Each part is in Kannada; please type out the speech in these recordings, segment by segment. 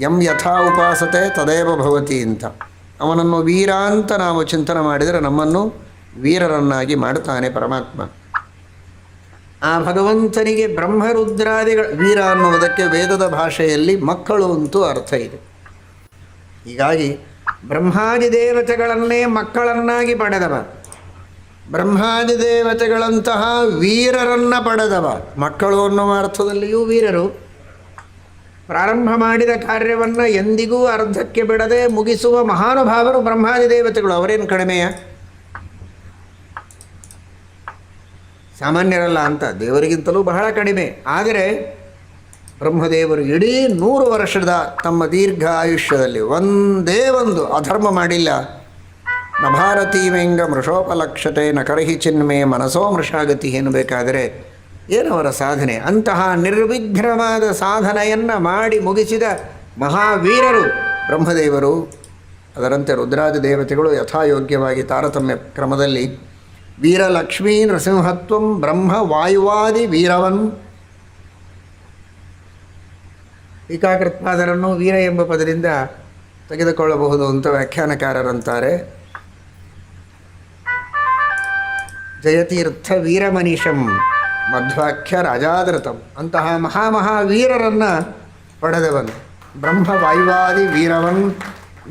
ಎಂ ಯಥಾ ಉಪಾಸತೆ ತದೇವ ಭವತಿ ಅಂತ. ಅವನನ್ನು ವೀರ ಅಂತ ನಾವು ಚಿಂತನೆ ಮಾಡಿದರೆ ನಮ್ಮನ್ನು ವೀರರನ್ನಾಗಿ ಮಾಡುತ್ತಾನೆ ಪರಮಾತ್ಮ. ಆ ಭಗವಂತನಿಗೆ ಬ್ರಹ್ಮರುದ್ರಾದಿಗಳ ವೀರ ಅನ್ನುವುದಕ್ಕೆ ವೇದದ ಭಾಷೆಯಲ್ಲಿ ಮಕ್ಕಳು ಅಂತೂ ಅರ್ಥ ಇದೆ. ಹೀಗಾಗಿ ಬ್ರಹ್ಮಾದಿ ದೇವತೆಗಳನ್ನೇ ಮಕ್ಕಳನ್ನಾಗಿ ಪಡೆದವ. ಬ್ರಹ್ಮಾದಿ ದೇವತೆಗಳಂತಹ ವೀರರನ್ನ ಪಡೆದವ. ಮಕ್ಕಳು ಅನ್ನುವ ಅರ್ಥದಲ್ಲಿಯೂ ವೀರರು. ಪ್ರಾರಂಭ ಮಾಡಿದ ಕಾರ್ಯವನ್ನು ಎಂದಿಗೂ ಅರ್ಧಕ್ಕೆ ಬಿಡದೆ ಮುಗಿಸುವ ಮಹಾನುಭಾವರು ಬ್ರಹ್ಮಾದಿ ದೇವತೆಗಳು. ಅವರೇನು ಕಡಿಮೆಯ? ಸಾಮಾನ್ಯರಲ್ಲ ಅಂತ. ದೇವರಿಗಿಂತಲೂ ಬಹಳ ಕಡಿಮೆ. ಆದರೆ ಬ್ರಹ್ಮದೇವರು ಇಡೀ ನೂರು ವರ್ಷದ ತಮ್ಮ ದೀರ್ಘ ಆಯುಷ್ಯದಲ್ಲಿ ಒಂದೇ ಒಂದು ಅಧರ್ಮ ಮಾಡಿಲ್ಲ. ನ ಭಾರತೀವೆಂಗ ಮೃಷೋಪಲಕ್ಷತೆ ನ ಕರಹಿ ಚಿನ್ಮೆ ಮನಸೋ ಮೃಷಾಗತಿ ಎನ್ನಬೇಕಾದರೆ ಏನವರ ಸಾಧನೆ? ಅಂತಹ ನಿರ್ವಿಘ್ನವಾದ ಸಾಧನೆಯನ್ನು ಮಾಡಿ ಮುಗಿಸಿದ ಮಹಾವೀರರು ಬ್ರಹ್ಮದೇವರು, ಅದರಂತೆ ರುದ್ರಾದಿ ದೇವತೆಗಳು ಯಥಾಯೋಗ್ಯವಾಗಿ ತಾರತಮ್ಯ ಕ್ರಮದಲ್ಲಿ ವೀರಲಕ್ಷ್ಮೀ ನೃಸಿಂಹತ್ವಂ ಬ್ರಹ್ಮ ವಾಯುವಾದಿ ವೀರವನ್. ಟೀಕಾಕೃತ್ಪಾದರನ್ನು ವೀರ ಎಂಬ ಪದದಿಂದ ತೆಗೆದುಕೊಳ್ಳಬಹುದು ಅಂತ ವ್ಯಾಖ್ಯಾನಕಾರರಂತಾರೆ. ಜಯತೀರ್ಥ ವೀರಮನೀಷಂ ಮಧ್ವಾಖ್ಯ ರಾಜಾದೃತಂ. ಅಂತಹ ಮಹಾಮಹಾವೀರರನ್ನು ಪಡೆದವನು. ಬ್ರಹ್ಮ ವಾಯುವಾದಿ ವೀರವನ್.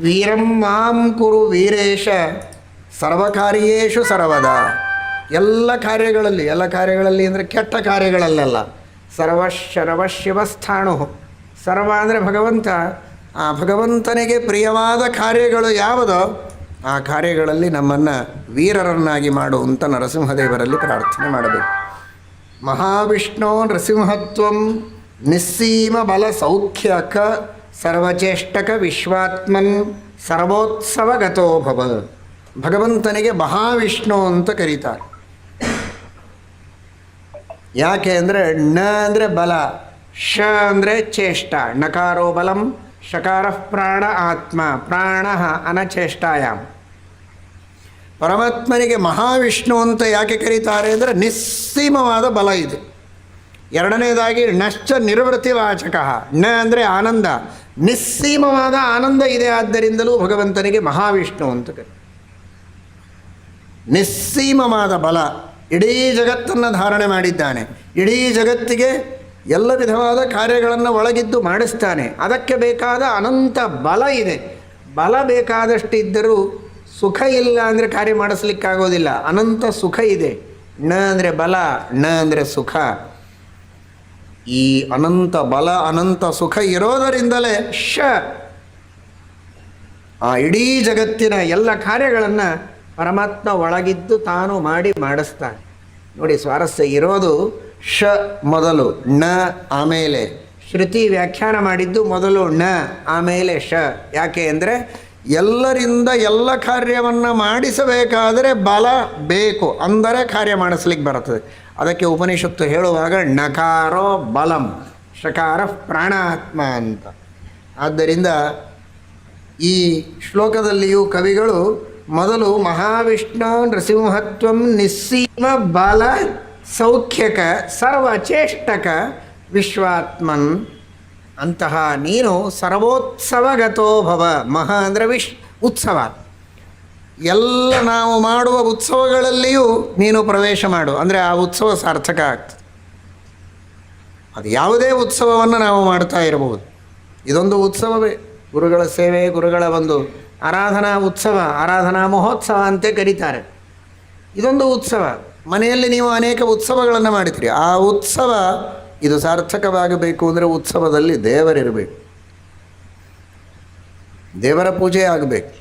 ವೀರಂ ಮಾಂ ಕುರು ವೀರೇಶ. ಸರ್ವಕಾರ್ಯೇಶು ಸರ್ವದ. ಎಲ್ಲ ಕಾರ್ಯಗಳಲ್ಲಿ ಎಲ್ಲ ಕಾರ್ಯಗಳಲ್ಲಿ ಅಂದರೆ ಕೆಟ್ಟ ಕಾರ್ಯಗಳಲ್ಲೆಲ್ಲ. ಸರ್ವಶರವಶಿವಸ್ಥಾಣು ಸರ್ವ ಅಂದರೆ ಭಗವಂತ. ಆ ಭಗವಂತನಿಗೆ ಪ್ರಿಯವಾದ ಕಾರ್ಯಗಳು ಯಾವುದೋ ಆ ಕಾರ್ಯಗಳಲ್ಲಿ ನಮ್ಮನ್ನು ವೀರರನ್ನಾಗಿ ಮಾಡುವಂತ ನರಸಿಂಹದೇವರಲ್ಲಿ ಪ್ರಾರ್ಥನೆ ಮಾಡಬೇಕು. ಮಹಾವಿಷ್ಣು ನೃಸಿಂಹತ್ವಂ ನಿಸ್ಸೀಮ ಬಲ ಸೌಖ್ಯಕ ಸರ್ವಚೇಷ್ಟಕ ವಿಶ್ವಾತ್ಮನ್ ಸರ್ವೋತ್ಸವಗತೋ ಭವ. ಭಗವಂತನಿಗೆ ಮಹಾವಿಷ್ಣು ಅಂತ ಕರೀತಾರೆ. ಯಾಕೆ ಅಂದರೆ ಣ ಅಂದರೆ ಬಲ ಶ ಅಂದರೆ ಚೇಷ್ಟ, ನಕಾರೋ ಬಲಂ ಶಕಾರ ಪ್ರಾಣ ಆತ್ಮ, ಪ್ರಾಣ ಅನಚೇಷ್ಟಾಯಾಮ್. ಪರಮಾತ್ಮನಿಗೆ ಮಹಾವಿಷ್ಣು ಅಂತ ಯಾಕೆ ಕರೀತಾರೆ ಅಂದರೆ ನಿಸ್ಸೀಮವಾದ ಬಲ ಇದೆ. ಎರಡನೇದಾಗಿ ನಶ್ಚ ನಿರ್ವೃತಿ ವಾಚಕ. ನ ಅಂದರೆ ಆನಂದ. ನಿಸ್ಸೀಮವಾದ ಆನಂದ ಇದೆ ಆದ್ದರಿಂದಲೂ ಭಗವಂತನಿಗೆ ಮಹಾವಿಷ್ಣು ಅಂತ ಕರಿ ನಿಸ್ಸೀಮವಾದ ಬಲ. ಇಡೀ ಜಗತ್ತನ್ನು ಧಾರಣೆ ಮಾಡಿದ್ದಾನೆ. ಇಡೀ ಜಗತ್ತಿಗೆ ಎಲ್ಲ ವಿಧವಾದ ಕಾರ್ಯಗಳನ್ನು ಒಳಗಿದ್ದು ಮಾಡಿಸ್ತಾನೆ. ಅದಕ್ಕೆ ಬೇಕಾದ ಅನಂತ ಬಲ ಇದೆ. ಬಲ ಬೇಕಾದಷ್ಟು ಇದ್ದರೂ ಸುಖ ಇಲ್ಲ ಅಂದರೆ ಕಾರ್ಯ ಮಾಡಿಸ್ಲಿಕ್ಕಾಗೋದಿಲ್ಲ. ಅನಂತ ಸುಖ ಇದೆ. ಣ ಅಂದರೆ ಬಲ, ಣ ಅಂದರೆ ಸುಖ. ಈ ಅನಂತ ಬಲ, ಅನಂತ ಸುಖ ಇರೋದರಿಂದಲೇ ಶ ಆ ಇಡೀ ಜಗತ್ತಿನ ಎಲ್ಲ ಕಾರ್ಯಗಳನ್ನು ಪರಮಾತ್ಮ ಒಳಗಿದ್ದು ತಾನು ಮಾಡಿ ಮಾಡಿಸ್ತಾನೆ. ನೋಡಿ ಸ್ವಾರಸ್ಯ ಇರೋದು ಶ ಮೊದಲು, ಣ ಆಮೇಲೆ. ಶ್ರುತಿ ವ್ಯಾಖ್ಯಾನ ಮಾಡಿದ್ದು ಮೊದಲು ಣ, ಆಮೇಲೆ ಶ. ಯಾಕೆ ಅಂದರೆ ಎಲ್ಲರಿಂದ ಎಲ್ಲ ಕಾರ್ಯವನ್ನು ಮಾಡಿಸಬೇಕಾದರೆ ಬಲ ಬೇಕು. ಅಂದರೆ ಕಾರ್ಯ ಮಾಡಿಸ್ಲಿಕ್ಕೆ ಬರುತ್ತದೆ. ಅದಕ್ಕೆ ಉಪನಿಷತ್ತು ಹೇಳುವಾಗ ನಕಾರೋ ಬಲಂ ಶಕಾರ ಪ್ರಾಣಾತ್ಮ ಅಂತ. ಆದ್ದರಿಂದ ಈ ಶ್ಲೋಕದಲ್ಲಿಯೂ ಕವಿಗಳು ಮೊದಲು ಮಹಾವಿಷ್ಣು ನೃಸಿಂಹತ್ವಂ ನಿಸ್ಸೀಮ ಬಲ ಸೌಖ್ಯಕ ಸರ್ವಚೇಷ್ಟಕ ವಿಶ್ವಾತ್ಮನ್ ಅಂತಹ ನೀನು ಸರ್ವೋತ್ಸವಗತೋ ಭವ, ಮಹಾ ಅಂದರೆ ವಿಶ್, ಉತ್ಸವ. ಎಲ್ಲ ನಾವು ಮಾಡುವ ಉತ್ಸವಗಳಲ್ಲಿಯೂ ನೀನು ಪ್ರವೇಶ ಮಾಡು. ಅಂದರೆ ಆ ಉತ್ಸವ ಸಾರ್ಥಕ ಆಗ್ತದೆ. ಅದು ಯಾವುದೇ ಉತ್ಸವವನ್ನು ನಾವು ಮಾಡ್ತಾ ಇರಬಹುದು. ಇದೊಂದು ಉತ್ಸವವೇ. ಗುರುಗಳ ಸೇವೆ, ಗುರುಗಳ ಒಂದು ಆರಾಧನಾ ಉತ್ಸವ, ಆರಾಧನಾ ಮಹೋತ್ಸವ ಅಂತ ಕರೀತಾರೆ. ಇದೊಂದು ಉತ್ಸವ. ಮನೆಯಲ್ಲಿ ನೀವು ಅನೇಕ ಉತ್ಸವಗಳನ್ನು ಮಾಡಿತೀರಿ ಆ ಉತ್ಸವ ಇದು ಸಾರ್ಥಕವಾಗಬೇಕು ಅಂದರೆ ಉತ್ಸವದಲ್ಲಿ ದೇವರಿರಬೇಕು. ದೇವರ ಪೂಜೆ ಆಗಬೇಕು.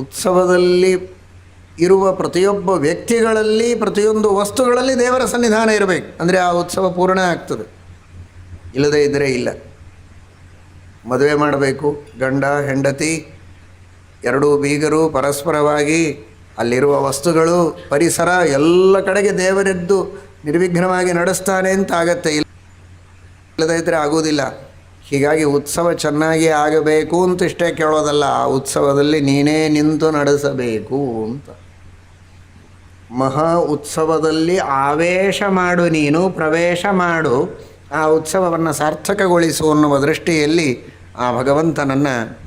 ಉತ್ಸವದಲ್ಲಿ ಇರುವ ಪ್ರತಿಯೊಬ್ಬ ವ್ಯಕ್ತಿಗಳಲ್ಲಿ ಪ್ರತಿಯೊಂದು ವಸ್ತುಗಳಲ್ಲಿ ದೇವರ ಸನ್ನಿಧಾನ ಇರಬೇಕು. ಅಂದರೆ ಆ ಉತ್ಸವ ಪೂರ್ಣ ಆಗ್ತದೆ. ಇಲ್ಲದೇ ಇದ್ದರೆ ಇಲ್ಲ. ಮದುವೆ ಮಾಡಬೇಕು. ಗಂಡ, ಹೆಂಡತಿ, ಎರಡೂ ಬೀಗರು ಪರಸ್ಪರವಾಗಿ ಅಲ್ಲಿರುವ ವಸ್ತುಗಳು, ಪರಿಸರ ಎಲ್ಲ ಕಡೆಗೆ ದೇವರಿದ್ದು ನಿರ್ವಿಘ್ನವಾಗಿ ನಡೆಸ್ತಾನೆ ಅಂತ ಆಗತ್ತೆ. ಇಲ್ಲದೇ ಇದ್ದರೆ ಆಗೋದಿಲ್ಲ ಹೀಗಾಗಿ ಉತ್ಸವ ಚೆನ್ನಾಗಿ ಆಗಬೇಕು ಅಂತ ಇಷ್ಟೇ ಕೇಳೋದಲ್ಲ, ಆ ಉತ್ಸವದಲ್ಲಿ ನೀನೇ ನಿಂತು ನಡೆಸಬೇಕು ಅಂತ. ಮಹಾ ಉತ್ಸವದಲ್ಲಿ ಆವೇಶ ಮಾಡು ನೀನು, ಪ್ರವೇಶ ಮಾಡು. ಆ ಉತ್ಸವವನ್ನು ಸಾರ್ಥಕಗೊಳಿಸು ಅನ್ನುವ ದೃಷ್ಟಿಯಲ್ಲಿ ಆ ಭಗವಂತನನ್ನು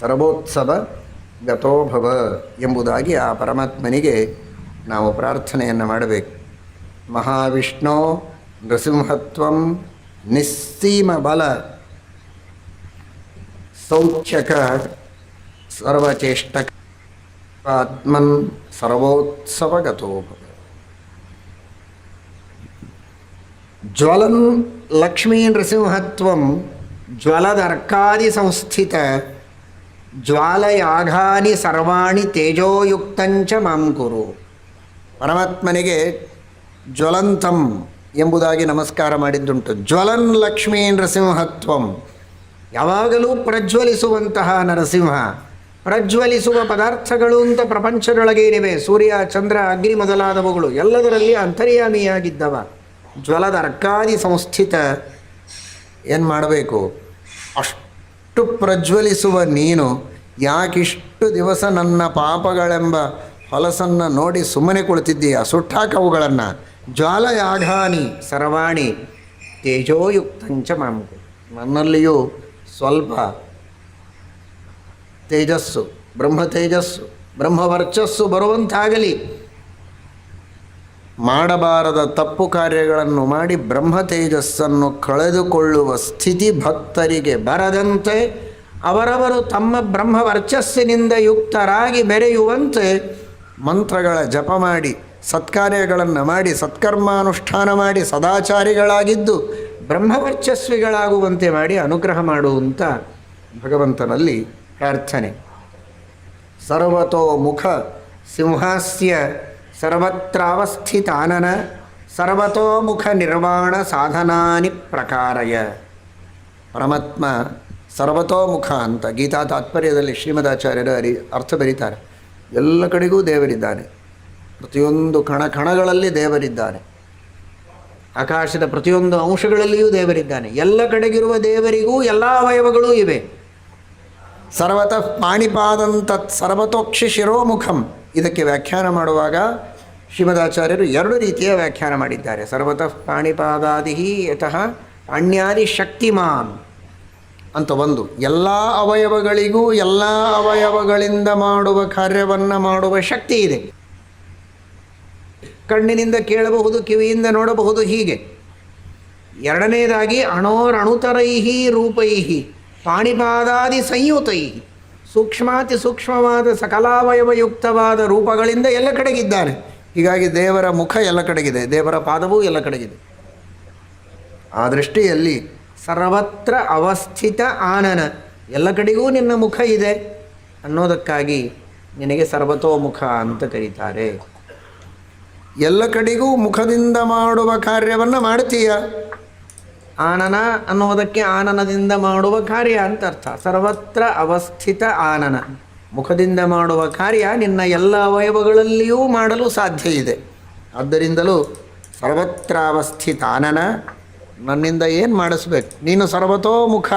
ಸರ್ವೋತ್ಸವ ಗತೋಭವ ಎಂಬುದಾಗಿ ಆ ಪರಮಾತ್ಮನಿಗೆ ನಾವು ಪ್ರಾರ್ಥನೆಯನ್ನು ಮಾಡಬೇಕು. ಮಹಾವಿಷ್ಣು ನೃಸಿಂಹತ್ವಂ ನಿಸ್ಸೀಮ ಬಲ ಸೌಚ್ಯಕ ಸರ್ವಚೇಷ್ಟ ಆತ್ಮನ್ ಸರ್ವೋತ್ಸವಗತೋಭವ ಜ್ವಲನ್ ಲಕ್ಷ್ಮೀ ನೃಸಿಂಹತ್ವಂ ಜ್ವಲದರ್ಕಾದಿ ಸಂಸ್ಥಿತ ಜ್ವಾಲಯಾಘಾನಿ ಸರ್ವಾಣಿ ತೇಜೋಯುಕ್ತಂಚ ಮಾಂ ಕುರು ಪರಮಾತ್ಮನಿಗೆ ಜ್ವಲಂತಂ ಎಂಬುದಾಗಿ ನಮಸ್ಕಾರ ಮಾಡಿದ್ದುಂಟು. ಜ್ವಲನ್ ಲಕ್ಷ್ಮೀ ನರಸಿಂಹತ್ವಂ. ಯಾವಾಗಲೂ ಪ್ರಜ್ವಲಿಸುವಂತಹ ನರಸಿಂಹ. ಪ್ರಜ್ವಲಿಸುವ ಪದಾರ್ಥಗಳು ಅಂತ ಪ್ರಪಂಚದೊಳಗೆ ಏನಿವೆ ಸೂರ್ಯ, ಚಂದ್ರ, ಅಗ್ನಿ ಮೊದಲಾದವುಗಳು. ಎಲ್ಲದರಲ್ಲಿ ಅಂತರ್ಯಾಮಿಯಾಗಿದ್ದವ. ಜ್ವಲದ ಅರ್ಕಾದಿ ಸಂಸ್ಥಿತ ಏನು ಮಾಡಬೇಕು? ಅಷ್ಟು ಪ್ರಜ್ವಲಿಸುವ ನೀನು ಯಾಕಿಷ್ಟು ದಿವಸ ನನ್ನ ಪಾಪಗಳೆಂಬ ಹೊಲಸನ್ನು ನೋಡಿ ಸುಮ್ಮನೆ ಕುಳಿತಿದ್ದೀಯ? ಸುಟ್ಟಾಕವುಗಳನ್ನು ಜ್ವಾಲಯಾಘಾನಿ ಸರ್ವಾಣಿ ತೇಜೋಯುಕ್ತಂಚ ಮಾಮು ನನ್ನಲ್ಲಿಯೂ ಸ್ವಲ್ಪ ತೇಜಸ್ಸು, ಬ್ರಹ್ಮ ತೇಜಸ್ಸು ಬ್ರಹ್ಮವರ್ಚಸ್ಸು ಬರುವಂತಾಗಲಿ. ಮಾಡಬಾರದ ತಪ್ಪು ಕಾರ್ಯಗಳನ್ನು ಮಾಡಿ ಬ್ರಹ್ಮ ತೇಜಸ್ಸನ್ನು ಕಳೆದುಕೊಳ್ಳುವ ಸ್ಥಿತಿ ಭಕ್ತರಿಗೆ ಬರದಂತೆ ಅವರವರು ತಮ್ಮ ಬ್ರಹ್ಮ ವರ್ಚಸ್ಸಿನಿಂದ ಯುಕ್ತರಾಗಿ ಬೆರೆಯುವಂತೆ ಮಂತ್ರಗಳ ಜಪ ಮಾಡಿ. ಸತ್ಕಾರ್ಯಗಳನ್ನು ಮಾಡಿ, ಸತ್ಕರ್ಮಾನುಷ್ಠಾನ ಮಾಡಿ, ಸದಾಚಾರಿಗಳಾಗಿದ್ದು, ಬ್ರಹ್ಮವರ್ಚಸ್ವಿಗಳಾಗುವಂತೆ ಮಾಡಿ ಅನುಗ್ರಹ ಮಾಡುವಂಥ ಭಗವಂತನಲ್ಲಿ ಪ್ರಾರ್ಥನೆ. ಸರ್ವತೋ ಮುಖ ಸಿಂಹಾಸ್ಯ ಸರ್ವತ್ರಾವಸ್ಥಿತಾನನ ಸರ್ವತೋಮುಖ ನಿರ್ವಾಣ ಸಾಧನಾನಿ ಪ್ರಕಾರಯ. ಪರಮಾತ್ಮ ಸರ್ವತೋಮುಖ ಅಂತ ಗೀತಾ ತಾತ್ಪರ್ಯದಲ್ಲಿ ಶ್ರೀಮದಾಚಾರ್ಯರು ಅರಿ ಅರ್ಥ ಬರೀತಾರೆ. ಎಲ್ಲ ಕಡೆಗೂ ದೇವರಿದ್ದಾನೆ. ಪ್ರತಿಯೊಂದು ಕಣ ಕಣಗಳಲ್ಲಿ ದೇವರಿದ್ದಾನೆ ಆಕಾಶದ ಪ್ರತಿಯೊಂದು ಅಂಶಗಳಲ್ಲಿಯೂ ದೇವರಿದ್ದಾನೆ. ಎಲ್ಲ ಕಡೆಗಿರುವ ದೇವರಿಗೂ ಎಲ್ಲ ಅವಯವಗಳೂ ಇವೆ. ಸರ್ವತಃ ಪಾಣಿಪಾದಂತ ಸರ್ವತೋಕ್ಷಿ ಶಿರೋಮುಖಂ. ಇದಕ್ಕೆ ವ್ಯಾಖ್ಯಾನ ಮಾಡುವಾಗ ಶ್ರೀಮದಾಚಾರ್ಯರು ಎರಡು ರೀತಿಯ ವ್ಯಾಖ್ಯಾನ ಮಾಡಿದ್ದಾರೆ. ಸರ್ವತಃ ಪಾಣಿಪಾದಾದಿ ಯತಃ ಅಣ್ಯಾದಿ ಶಕ್ತಿಮಾನ್ ಅಂತ ಒಂದು. ಎಲ್ಲ ಅವಯವಗಳಿಗೂ ಎಲ್ಲ ಅವಯವಗಳಿಂದ ಮಾಡುವ ಕಾರ್ಯವನ್ನು ಮಾಡುವ ಶಕ್ತಿ ಇದೆ. ಕಣ್ಣಿನಿಂದ ಕೇಳಬಹುದು, ಕಿವಿಯಿಂದ ನೋಡಬಹುದು ಹೀಗೆ. ಎರಡನೇದಾಗಿ ಅಣೋರಣುತರೈಹಿ ರೂಪೈಹಿ, ಪಾಣಿಪಾದಾದಿ ಸಂಯುತೈ ಸೂಕ್ಷ್ಮಾತಿ ಸೂಕ್ಷ್ಮವಾದ ಸಕಲಾವಯವಯುಕ್ತವಾದ ರೂಪಗಳಿಂದ ಎಲ್ಲ ಕಡೆಗಿದ್ದಾನೆ. ಹೀಗಾಗಿ ದೇವರ ಮುಖ ಎಲ್ಲ ಕಡೆಗಿದೆ, ದೇವರ ಪಾದವೂ ಎಲ್ಲ ಕಡೆಗಿದೆ. ಆ ದೃಷ್ಟಿಯಲ್ಲಿ ಸರ್ವತ್ರ ಅವಸ್ಥಿತ ಆನನ, ಎಲ್ಲ ಕಡೆಗೂ ನಿನ್ನ ಮುಖ ಇದೆ ಅನ್ನೋದಕ್ಕಾಗಿ ನಿನಗೆ ಸರ್ವತೋಮುಖ ಅಂತ ಕರೀತಾರೆ. ಎಲ್ಲ ಕಡೆಗೂ ಮುಖದಿಂದ ಮಾಡುವ ಕಾರ್ಯವನ್ನು ಮಾಡ್ತೀಯ ಆನನ ಅನ್ನುವುದಕ್ಕೆ ಆನನದಿಂದ ಮಾಡುವ ಕಾರ್ಯ ಅಂತ ಅರ್ಥ. ಸರ್ವತ್ರ ಅವಸ್ಥಿತ ಆನನ. ಮುಖದಿಂದ ಮಾಡುವ ಕಾರ್ಯ ನಿನ್ನ ಎಲ್ಲ ಅವಯವಗಳಲ್ಲಿಯೂ ಮಾಡಲು ಸಾಧ್ಯ ಇದೆ. ಆದ್ದರಿಂದಲೂ ಸರ್ವತ್ರ ಅವಸ್ಥಿತ ಆನನ ನನ್ನಿಂದ ಏನು ಮಾಡಿಸ್ಬೇಕು? ನೀನು ಸರ್ವತೋಮುಖ